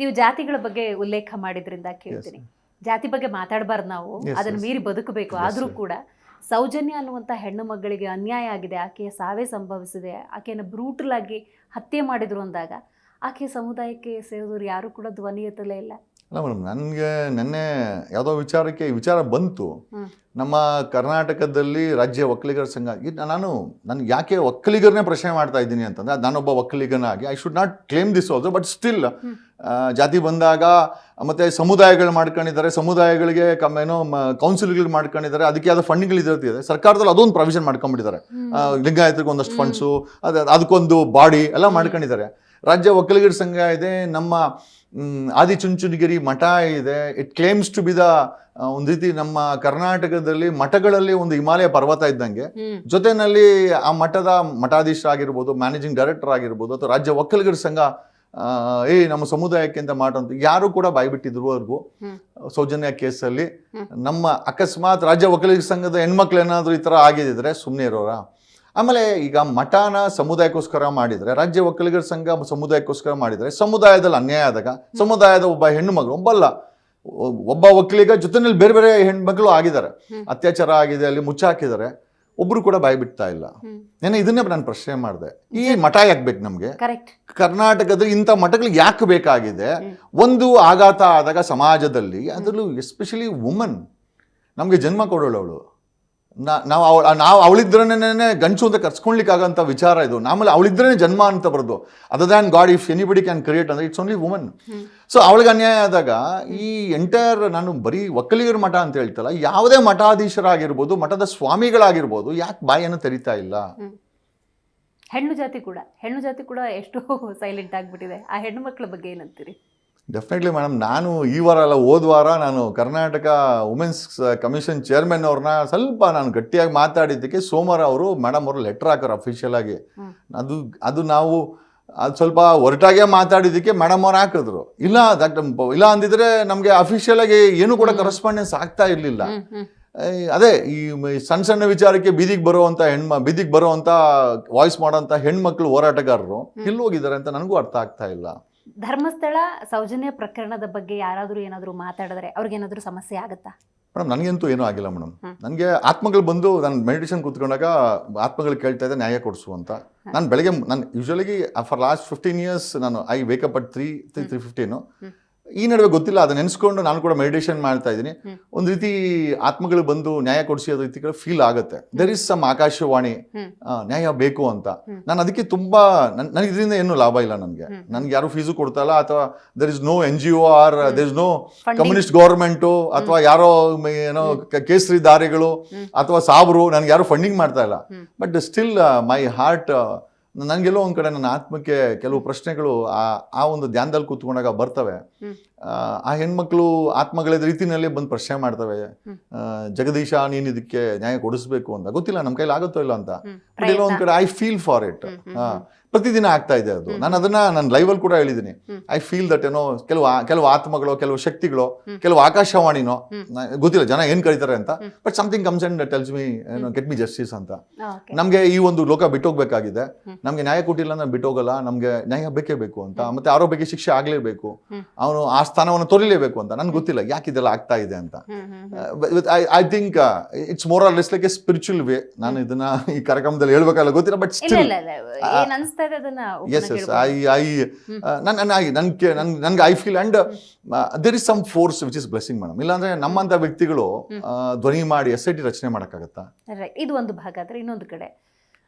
ನೀವು ಜಾತಿಗಳ ಬಗ್ಗೆ ಉಲ್ಲೇಖ ಮಾಡಿದ್ರಿಂದ ಕೇಳ್ತೀನಿ. ಜಾತಿ ಬಗ್ಗೆ ಮಾತಾಡಬಾರ್ದು ನಾವು. ಅದನ್ನ ಮೀರಿ ಬದುಕಬೇಕು. ಆದರೂ ಕೂಡ ಸೌಜನ್ಯ ಅನ್ನುವಂಥ ಹೆಣ್ಣು ಮಗಳಿಗೆ ಅನ್ಯಾಯ ಆಗಿದೆ. ಆಕೆಯ ಸಾವೇ ಸಂಭವಿಸಿದೆ. ಆಕೆಯನ್ನು ಬ್ರೂಟಲ್ ಆಗಿ ಹತ್ಯೆ ಮಾಡಿದ್ರು ಅಂದಾಗ ಆಕೆಯ ಸಮುದಾಯಕ್ಕೆ ಸೇರಿದವರು ಯಾರು ಕೂಡ ಧ್ವನಿ ಎತ್ತಲೇ ಇಲ್ಲ. ಅಲ್ಲ ಮೇಡಮ್ ನನಗೆ ನೆನ್ನೆ ಯಾವುದೋ ವಿಚಾರಕ್ಕೆ ವಿಚಾರ ಬಂತು. ನಮ್ಮ ಕರ್ನಾಟಕದಲ್ಲಿ ರಾಜ್ಯ ಒಕ್ಕಲಿಗರ ಸಂಘ ನಾನು ನನಗೆ ಯಾಕೆ ಒಕ್ಕಲಿಗರನ್ನೇ ಪ್ರಶ್ನೆ ಮಾಡ್ತಾ ಇದ್ದೀನಿ ಅಂತಂದ್ರೆ ನಾನೊಬ್ಬ ಒಕ್ಕಲಿಗನಾಗಿ I should not claim this also but still. ಜಾತಿ ಬಂದಾಗ ಮತ್ತೆ ಸಮುದಾಯಗಳು ಮಾಡ್ಕೊಂಡಿದ್ದಾರೆ ಸಮುದಾಯಗಳಿಗೆ ಕಮ್ ಏನೋ ಕೌನ್ಸಿಲ್ಗಳು ಮಾಡ್ಕೊಂಡಿದ್ದಾರೆ ಅದಕ್ಕೆ ಆದ ಫಂಡ್ಗಳು ಇದ್ದಿದೆ ಸರ್ಕಾರದಲ್ಲಿ ಅದೊಂದು ಪ್ರಾವಿಷನ್ ಮಾಡ್ಕೊಂಡ್ಬಿಟ್ಟಿದ್ದಾರೆ. ಲಿಂಗಾಯತಕ್ಕೆ ಒಂದಷ್ಟು ಫಂಡ್ಸು ಅದು ಅದಕ್ಕೊಂದು ಬಾಡಿ ಎಲ್ಲ ಮಾಡ್ಕೊಂಡಿದ್ದಾರೆ. ರಾಜ್ಯ ಒಕ್ಕಲಿಗರ ಸಂಘ ಇದೆ ನಮ್ಮ ಆದಿಚುಂಚುನಗಿರಿ ಮಠ ಇದೆ. It claims to be the ಒಂದು ರೀತಿ ನಮ್ಮ ಕರ್ನಾಟಕದಲ್ಲಿ ಮಠಗಳಲ್ಲಿ ಒಂದು ಹಿಮಾಲಯ ಪರ್ವತ ಇದ್ದಂಗೆ. ಜೊತೆನಲ್ಲಿ ಆ ಮಠದ ಮಠಾಧೀಶರಾಗಿರ್ಬೋದು ಮ್ಯಾನೇಜಿಂಗ್ ಡೈರೆಕ್ಟರ್ ಆಗಿರ್ಬೋದು ಅಥವಾ ರಾಜ್ಯ ಒಕ್ಕಲಿಗರ ಸಂಘ ಏ ನಮ್ಮ ಸಮುದಾಯಕ್ಕೆ ಅಂತ ಮಾಡೋಂತ ಯಾರು ಕೂಡ ಬಾಯ್ಬಿಟ್ಟಿದ್ರುವರೆಗೂ. ಸೌಜನ್ಯ ಕೇಸಲ್ಲಿ. ನಮ್ಮ ಅಕಸ್ಮಾತ್ ರಾಜ್ಯ ವಕೀಲರ ಸಂಘದ ಹೆಣ್ಮಕ್ಳು ಏನಾದರೂ ಈ ಥರ ಆಗಿದ್ರೆ ಸುಮ್ಮನೆ ಇರೋರ ಆಮೇಲೆ ಈಗ ಮಠಾನ ಸಮುದಾಯಕ್ಕೋಸ್ಕರ ಮಾಡಿದರೆ ರಾಜ್ಯ ಒಕ್ಕಲಿಗರ ಸಂಘ ಸಮುದಾಯಕ್ಕೋಸ್ಕರ ಮಾಡಿದರೆ ಸಮುದಾಯದಲ್ಲಿ ಅನ್ಯಾಯ ಆದಾಗ ಸಮುದಾಯದ ಒಬ್ಬ ಹೆಣ್ಣು ಮಗಳು ಒಬ್ಬಲ್ಲ ಒಬ್ಬ ಒಕ್ಕಲಿಗ ಜೊತೆನಲ್ಲಿ ಬೇರೆ ಬೇರೆ ಹೆಣ್ಮಕ್ಳು ಆಗಿದ್ದಾರೆ. ಅತ್ಯಾಚಾರ ಆಗಿದೆ ಅಲ್ಲಿ ಮುಚ್ಚಾಕಿದ್ದಾರೆ ಒಬ್ರು ಕೂಡ ಬಾಯಿ ಬಿಡ್ತಾ ಇಲ್ಲ ನೆನೆ ಇದನ್ನೇ ನಾನು ಪ್ರಶ್ನೆ ಮಾಡಿದೆ. ಈ ಮಠ ಯಾಕೆ ಬೇಕು ನಮಗೆ? ಕರೆಕ್ಟ್ ಕರ್ನಾಟಕದ ಇಂಥ ಮಠಗಳು ಯಾಕೆ ಬೇಕಾಗಿದೆ? ಒಂದು ಆಘಾತ ಆದಾಗ ಸಮಾಜದಲ್ಲಿ ಅದರಲ್ಲೂ ಎಸ್ಪೆಷಲಿ ವುಮನ್ ನಮಗೆ ಜನ್ಮ ಕೊಡೋಳು ಅವಳು. ನಾವು ಅವಳ ನಾವು ಅವಳಿದ್ರನೇ ಗಂಚು ಅಂತ ಕರ್ಸ್ಕೊಳ್ಲಿಕ್ಕಾಗಂಥ ವಿಚಾರ ಇದು. ನಾಮಲ್ಲಿ ಅವಳಿದ್ರೇ ಜನ್ಮ ಅಂತ ಬರೋದು. Other than God if anybody can create ಅಂದರೆ ಇಟ್ಸ್ ಓನ್ಲಿ ವುಮನ್. ಸೊ ಅವಳಿಗೆ ಅನ್ಯಾಯ ಆದಾಗ ಈ ಎಂಟೈರ್ ನಾನು ಬರೀ ಒಕ್ಕಲಿಗರ ಮಠ ಅಂತ ಹೇಳ್ತಲ್ಲ, ಯಾವುದೇ ಮಠಾಧೀಶರಾಗಿರ್ಬೋದು, ಮಠದ ಸ್ವಾಮಿಗಳಾಗಿರ್ಬೋದು, ಯಾಕೆ ಬಾಯನ್ನು ತೆರಿತಾ ಇಲ್ಲ? ಹೆಣ್ಣು ಜಾತಿ ಕೂಡ. ಹೆಣ್ಣು ಜಾತಿ ಕೂಡ ಎಷ್ಟು ಸೈಲೆಂಟ್ ಆಗಿಬಿಟ್ಟಿದೆ. ಆ ಹೆಣ್ಣು ಮಕ್ಕಳ ಬಗ್ಗೆ ಏನಂತೀರಿ? ಡೆಫಿನೆಟ್ಲಿ ಮೇಡಮ್ ನಾನು ಈ ವಾರ ಅಲ್ಲ ಹೋದ ವಾರ ನಾನು ಕರ್ನಾಟಕ ವುಮೆನ್ಸ್ ಕಮಿಷನ್ ಚೇರ್ಮನ್ ಅವ್ರನ್ನ ಸ್ವಲ್ಪ ನಾನು ಗಟ್ಟಿಯಾಗಿ ಮಾತಾಡಿದ್ದಕ್ಕೆ ಸೋಮವಾರ ಅವರು ಮೇಡಮ್ ಅವರು ಲೆಟ್ರ್ ಹಾಕೋರು ಅಫಿಷಿಯಲ್ ಆಗಿ. ಅದು ಅದು ನಾವು ಅದು ಸ್ವಲ್ಪ ಒರಟಾಗೆ ಮಾತಾಡಿದ್ದಕ್ಕೆ ಮೇಡಮ್ ಅವ್ರು ಹಾಕಿದ್ರು. ಇಲ್ಲ ಡಾಕ್ಟರ್ ಇಲ್ಲ ಅಂದಿದ್ರೆ ನಮಗೆ ಅಫಿಷಿಯಲ್ ಆಗಿ ಏನು ಕೂಡ ಕರೆಸ್ಪಾಂಡೆನ್ಸ್ ಆಗ್ತಾ ಇರಲಿಲ್ಲ. ಅದೇ ಈ ಸಣ್ಣ ಸಣ್ಣ ವಿಚಾರಕ್ಕೆ ಬೀದಿಗೆ ಬರುವಂಥ ಹೆಣ್ಮ ಬೀದಿಗೆ ಬರುವಂಥ ವಾಯ್ಸ್ ಮಾಡೋಂಥ ಹೆಣ್ಮಕ್ಳು ಹೋರಾಟಗಾರರು ಎಲ್ಲಿ ಹೋಗಿದ್ದಾರೆ ಅಂತ ನನಗೂ ಅರ್ಥ ಆಗ್ತಾ ಇಲ್ಲ. ಧರ್ಮಸ್ಥಳ ಸೌಜನ್ಯ ಪ್ರಕರಣದ ಬಗ್ಗೆ ಯಾರಾದರೂ ಏನಾದರೂ ಮಾತಾಡಿದ್ರೆ ಅವ್ರಿಗೇನಾದರೂ ಸಮಸ್ಯೆ ಆಗುತ್ತಾ? ಮೇಡಮ್ ನನಗಂತೂ ಏನೂ ಆಗಿಲ್ಲ ಮೇಡಮ್. ನನಗೆ ಆತ್ಮಗಳು ಬಂದು ನಾನು ಮೆಡಿಟೇಷನ್ ಕೂತ್ಕೊಂಡಾಗ ಆತ್ಮಗಳು ಕೇಳ್ತಾ ಇದ್ದೆ ನ್ಯಾಯ ಕೊಡಿಸು ಅಂತ. ನಾನು ಬೆಳಗ್ಗೆ ನಾನು usually for last fifteen years ನಾನು I wake up at three three three fifteen. ಈ ನಡುವೆ ಗೊತ್ತಿಲ್ಲ ಅದು ನೆನೆಸ್ಕೊಂಡು ನಾನು ಕೂಡ ಮೆಡಿಟೇಷನ್ ಮಾಡ್ತಾ ಇದ್ದೀನಿ. ಒಂದು ರೀತಿ ಆತ್ಮಗಳು ಬಂದು ನ್ಯಾಯ ಕೊಡಿಸಿ ಅದ ರೀತಿಗಳು ಫೀಲ್ ಆಗುತ್ತೆ. ದೆರ್ ಇಸ್ ಸಮ್ ಆಕಾಶವಾಣಿ ನ್ಯಾಯ ಬೇಕು ಅಂತ. ನಾನು ಅದಕ್ಕೆ ತುಂಬಾ ನನಗೆ ಇದರಿಂದ ಏನು ಲಾಭ ಇಲ್ಲ ನನಗೆ. ನನಗೆ ಯಾರು ಫೀಸು ಕೊಡ್ತಾ ಇಲ್ಲ ಅಥವಾ there is no N G O or there is no communist government ಅಥವಾ ಯಾರೋ ಏನೋ ಕೇಸರಿ ದಾರಿಗಳು ಅಥವಾ ಸಾಬ್ರು ನನಗೆ ಯಾರು ಫಂಡಿಂಗ್ ಮಾಡ್ತಾ ಇಲ್ಲ. ಬಟ್ ಸ್ಟಿಲ್ ಮೈ ಹಾರ್ಟ್ ನನಗೆಲ್ಲೋ ಒಂದು ಕಡೆ ನನ್ನ ಆತ್ಮಕ್ಕೆ ಕೆಲವು ಪ್ರಶ್ನೆಗಳು ಆ ಆ ಒಂದು ಧ್ಯಾನದಲ್ಲಿ ಕೂತ್ಕೊಂಡಾಗ ಬರ್ತವೆ. ಆ, ಹೆಣ್ಮಕ್ಳು ಆತ್ಮಗಳ ರೀತಿನಲ್ಲಿ ಬಂದು ಪ್ರಶ್ನೆ ಮಾಡ್ತವೆ. ಜಗದೀಶ ನೀನು ಇದಕ್ಕೆ ನ್ಯಾಯ ಕೊಡಿಸ್ಬೇಕು ಅಂತ. ಗೊತ್ತಿಲ್ಲ ನಮ್ಮ ಕೈಲಿ ಆಗುತ್ತೋ ಇಲ್ಲ ಅಂತ. ಬಟ್ ಎಲ್ಲೋ ಒಂದು ಕಡೆ ಐ ಫೀಲ್ ಫಾರ್ ಇಟ್ ಪ್ರತಿದಿನ ಆಗ್ತಾ ಇದೆ ಅದು. ನಾನು ಅದನ್ನ ನನ್ನ ಲೈವಲ್ಲಿ ಕೂಡ ಹೇಳಿದ್ದೀನಿ ಐ ಫೀಲ್ ದಟ್ ಏನೋ ಕೆಲವು ಕೆಲವು ಆತ್ಮಗಳು ಕೆಲವು ಶಕ್ತಿಗಳು ಕೆಲವು ಆಕಾಶವಾಣಿನೋ ಗೊತ್ತಿಲ್ಲ ಜನ ಏನ್ ಕರೀತಾರೆ ಅಂತ but something comes and tells me get me justice ಅಂತ. ನಮ್ಗೆ ಈ ಒಂದು ಲೋಕ ಬಿಟ್ಟೋಗ್ಬೇಕಾಗಿದೆ. ನಮ್ಗೆ ನ್ಯಾಯ ಕೊಟ್ಟಿಲ್ಲ ಅಂದ್ರೆ ಬಿಟ್ಟೋಗಲ್ಲ ನಮಗೆ ನ್ಯಾಯ ಬೇಕೇ ಬೇಕು ಅಂತ. ಮತ್ತೆ ಆರೋಗ್ಯಕ್ಕೆ ಶಿಕ್ಷೆ ಆಗ್ಲೇಬೇಕು. ಅವನು ಆ ಸ್ಥಾನವನ್ನು ತೊರಿಲೇಬೇಕು ಅಂತ. ನನ್ಗೆ ಗೊತ್ತಿಲ್ಲ ಯಾಕೆ ಇದೆಲ್ಲ ಆಗ್ತಾ ಇದೆ ಅಂತ. I think it's more or less like a spiritual way ನಾನು ಇದನ್ನ ಈ ಕಾರ್ಯಕ್ರಮದಲ್ಲಿ ಹೇಳ್ಬೇಕಲ್ಲ ಗೊತ್ತಿಲ್ಲ ಬಟ್ ಸ್ಟಿಲ್ ಅನ್ಸ್ತಾ ಇದೆ ಅದನ್ನ yes yes I I I ನನ್ ನನ್ ನನ್ಗೆ ನನ್ಗೆ I feel and there is some force which is blessing madam ಇಲ್ಲಾಂದ್ರೆ ನಮ್ಮಂತ ವ್ಯಕ್ತಿಗಳು ಧ್ವನಿ ಮಾಡಿ ಎಸ್ ಐ ಟಿ ರಚನೆ ಮಾಡೋಕ್ಕಾಗತ್ತಾ. ಇದು ಒಂದು ಭಾಗ. ಆದ್ರೆ ಇನ್ನೊಂದು ಕಡೆ.